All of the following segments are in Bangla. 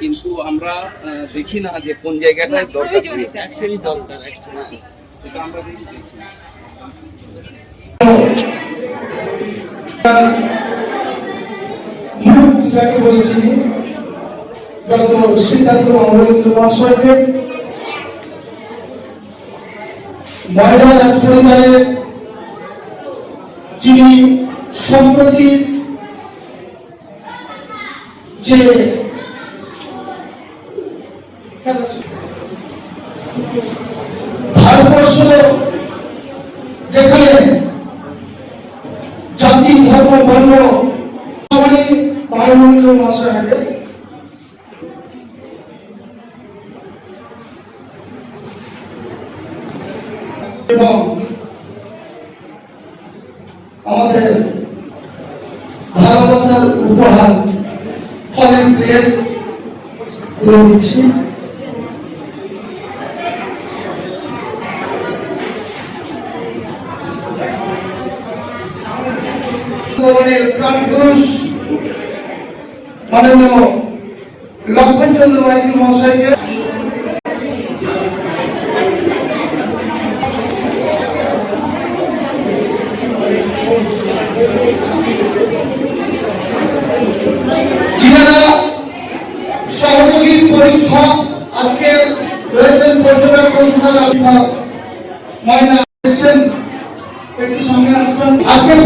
কিন্তু আমরা দেখি না যে কোন জায়গাটায় দরকার। অ্যাকচুয়ালি দরকার সেটা আমরা দেখি বলেছি সিদ্ধান্ত অমরেন্দ্র মহাশয়কে মহিলা রাজ পরিবারের যিনি সম্প্রতি যে ভারতবর্ষ যেখানে জাতি, ধর্ম, বর্ণ বায়ুমণ্ডল মাসে আগে এবং আমাদের ভালোবাসার উপহার ফলের প্লেট দিচ্ছি। ভগবানের প্রাণ পুরুষ। মাননীয় লক্ষণচন্দ্র মাইতি মহাশয়কে। যিনারা সহযোগী পরীক্ষা আজকে রয়েছেন পরীক্ষা ময়না এসছেন একটু সামনে আসবেন আজকে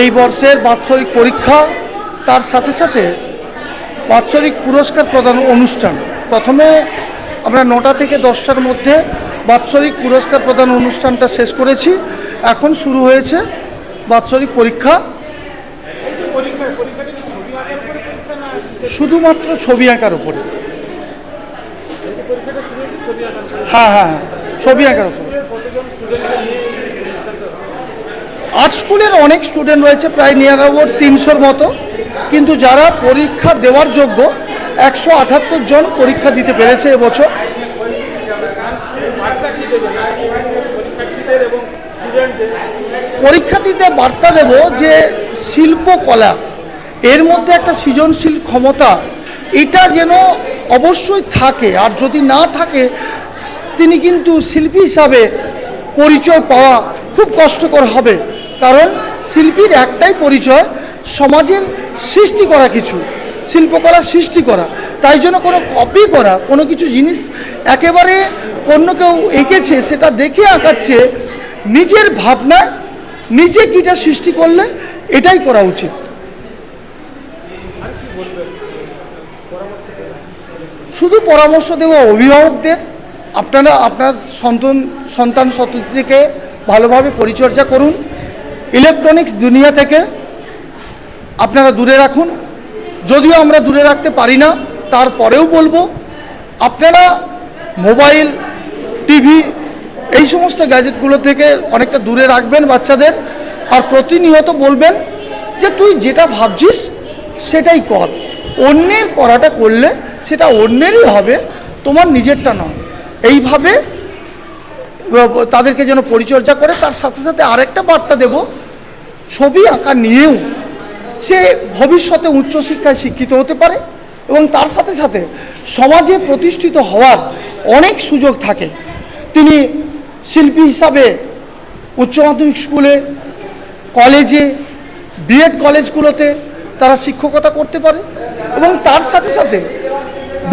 এই বর্ষের বাৎসরিক পরীক্ষা, তার সাথে সাথে বাৎসরিক পুরস্কার প্রদান অনুষ্ঠান। প্রথমে আমরা নটা থেকে দশটার মধ্যে বাৎসরিক পুরস্কার প্রদান অনুষ্ঠানটা শেষ করেছি। এখন শুরু হয়েছে বাৎসরিক পরীক্ষা। শুধুমাত্র ছবি আঁকার উপরে। হ্যাঁ হ্যাঁ হ্যাঁ ছবি আঁকার উপরে। আর্ট স্কুলের অনেক স্টুডেন্ট রয়েছে, প্রায় নিয়ার অ্যাবাউট তিনশোর মতো। কিন্তু যারা পরীক্ষা দেওয়ার যোগ্য, একশো আটাত্তর জন পরীক্ষা দিতে পেরেছে এবছর। পরীক্ষার্থীদের বার্তা দেব যে শিল্পকলা এর মধ্যে একটা সৃজনশীল ক্ষমতা, এটা যেন অবশ্যই থাকে। আর যদি না থাকে, তিনি কিন্তু শিল্পী হিসাবে পরিচয় পাওয়া খুব কষ্টকর হবে। কারণ শিল্পীর একটাই পরিচয়, সমাজের সৃষ্টি করা কিছু, শিল্পকলা সৃষ্টি করা। তাই জন্য কোনো কপি করা, কোনো কিছু জিনিস একেবারে অন্য কেউ এঁকেছে, সেটা দেখে আঁকাচ্ছে, নিজের ভাবনায় নিজে কীটা সৃষ্টি করলে এটাই করা উচিত। শুধু পরামর্শ দেব অভিভাবকদের, আপনারা আপনার সন্তান সন্তান সন্ততিকে ভালোভাবে পরিচর্যা করুন। ইলেকট্রনিক্স দুনিয়া থেকে আপনারা দূরে রাখুন। যদিও আমরা দূরে রাখতে পারি না, তারপরেও বলব, আপনারা মোবাইল, টিভি, এই সমস্ত গ্যাজেটগুলো থেকে অনেকটা দূরে রাখবেন বাচ্চাদের, আর প্রতিনিয়ত বলবেন যে তুই যেটা ভাবছিস সেটাই কর। অন্যের করাটা করলে সেটা অন্যেরই হবে, তোমার নিজেরটা নয়। এইভাবে তাদেরকে যেন পরিচর্যা করে, তার সাথে সাথে আরেকটা বার্তা দেব। ছবি আঁকা নিয়েও সে ভবিষ্যতে উচ্চশিক্ষায় শিক্ষিত হতে পারে এবং তার সাথে সাথে সমাজে প্রতিষ্ঠিত হওয়ার অনেক সুযোগ থাকে। তিনি শিল্পী হিসাবে উচ্চ মাধ্যমিক স্কুলে, কলেজে, বিএড কলেজগুলোতে তারা শিক্ষকতা করতে পারে এবং তার সাথে সাথে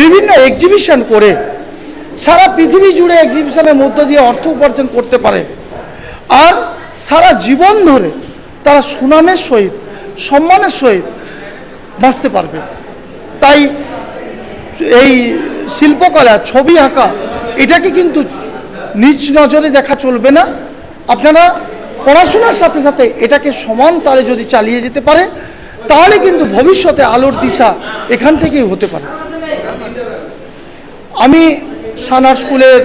বিভিন্ন এক্সিবিশন করে সারা পৃথিবী জুড়ে এক্সিবিশনের মধ্য দিয়ে অর্থ উপার্জন করতে পারে। আর সারা জীবন ধরে তারা সুনামের সহিত, সম্মানের সহিত বাঁচতে পারবে। তাই এই শিল্পকলা, ছবি আঁকা, এটাকে কিন্তু নিজ নজরে দেখা চলবে না। আপনারা পড়াশোনার সাথে সাথে এটাকে সমান তালে যদি চালিয়ে যেতে পারে, তাহলে কিন্তু ভবিষ্যতে আলোর দিশা এখান থেকেই হতে পারে। আমি সানার স্কুলের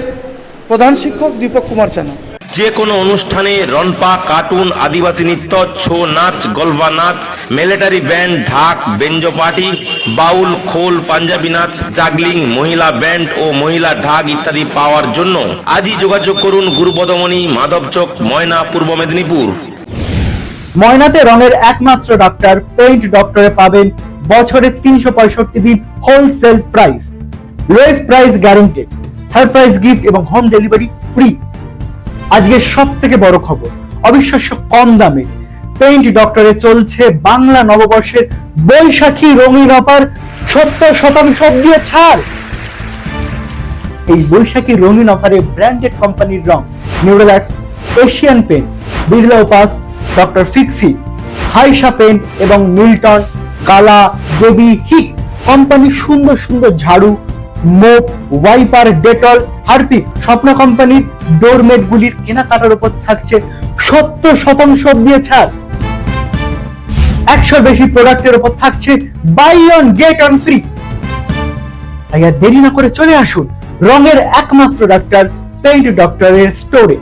প্রধান শিক্ষক দীপক কুমার চানা যে কোনো অনুষ্ঠানে রনপা কার্টুন আদিবাসী নৃত্য ছৌ নাচ গলফা নাচ মিলিটারি ব্যান্ড ঢাক বেঞ্জো পার্টি বাউল খোল পাঞ্জাবি নাচ জাগলিং মহিলা ব্যান্ড ও মহিলা ঢাক ইত্যাদি পাওয়ার জন্য আজই যোগাযোগ করুন গুরুপদমণি মাধবচক ময়না পূর্ব মেদিনীপুর। ময়নাতে রঙের একমাত্র ডক্টর পেইন্ট ডক্টরে পাবেন বছরে তিনশো পঁয়ষট্টি দিন wholesale price lowest price guaranteed surprise gift এবং হোম ডেলিভারি ফ্রি। আজকের সব থেকে বড় খবর, অবিশ্বাস্য কম দামে। পেইন্ট ডক্টরে চলছে বাংলা নববর্ষের বৈশাখী রঙিন অফার, সত্তর শতাংশ দিয়ে ছাড়। এই বৈশাখী রঙিন অফারে ব্র্যান্ডেড কোম্পানির রং, Nerolac, Asian paint Birla Opus doctor Fixit, হাইসা pen এবং মিল্টন, কালা, দেবী, হিক। কোম্পানির সুন্দর সুন্দর ঝাড়ু মোপ ওয়াইপার ডেটল হারপিক স্বপ্ন কোম্পানির ডোরমেট গুলির কেনাকাটার উপর থাকছে সত্তর শতাংশ দিয়ে ছাড়। একশোর বেশি প্রোডাক্টের উপর থাকছে buy one get one free তাই আর দেরি না করে চলে আসুন রঙের একমাত্র ডাক্তার পেইন্ট ডক্টরের স্টোরে